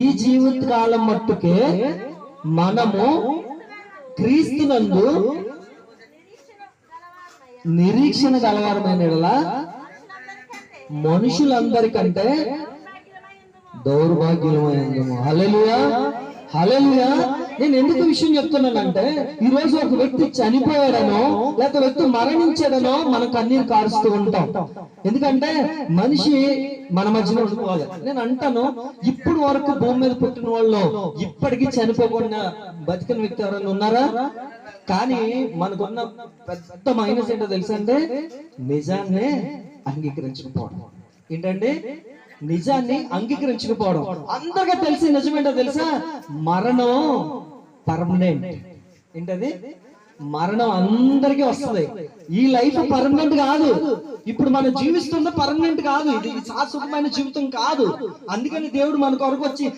ఈ జీవిత కాలం మట్టుకే మనము క్రీస్తునందు నిరీక్షణ కలవారమైన మనుషులందరికంటే దౌర్భాగ్యమైందము హల్లెలూయా. హల్లెలూయా. నేను ఎందుకు విషయం చెప్తున్నానంటే ఈ రోజు ఒక వ్యక్తి చనిపోయాడనో లేక వ్యక్తి మరణించాడనో మనం కన్నీరు కారుస్తూ ఉంటాం. ఎందుకంటే మనిషి మన మధ్యలో ఉండిపోవాలి. నేను అంటాను ఇప్పుడు వరకు భూమి మీద పుట్టిన వాళ్ళు ఇప్పటికీ చనిపోకుండా బతికిన వ్యక్తి ఎవరైనా ఉన్నారా? కానీ మనకున్న పెద్ద మైనస్ ఏంటో తెలుసా అంటే నిజాన్నే అంగీకరించకపోవడం. ఏంటంటే నిజాన్ని అంగీకరించకపోవడం. అందరికీ తెలిసి నిజమేంటో తెలుసా? మరణం పర్మనెంట్ ఏంటది? మరణం అందరికీ వస్తుంది. ఈ లైఫ్ పర్మనెంట్ కాదు. ఇప్పుడు మనం జీవిస్తున్న పర్మనెంట్ కాదు. ఇది శాశ్వతమైన జీవితం కాదు. అందుకని దేవుడు మన కొరకు వచ్చి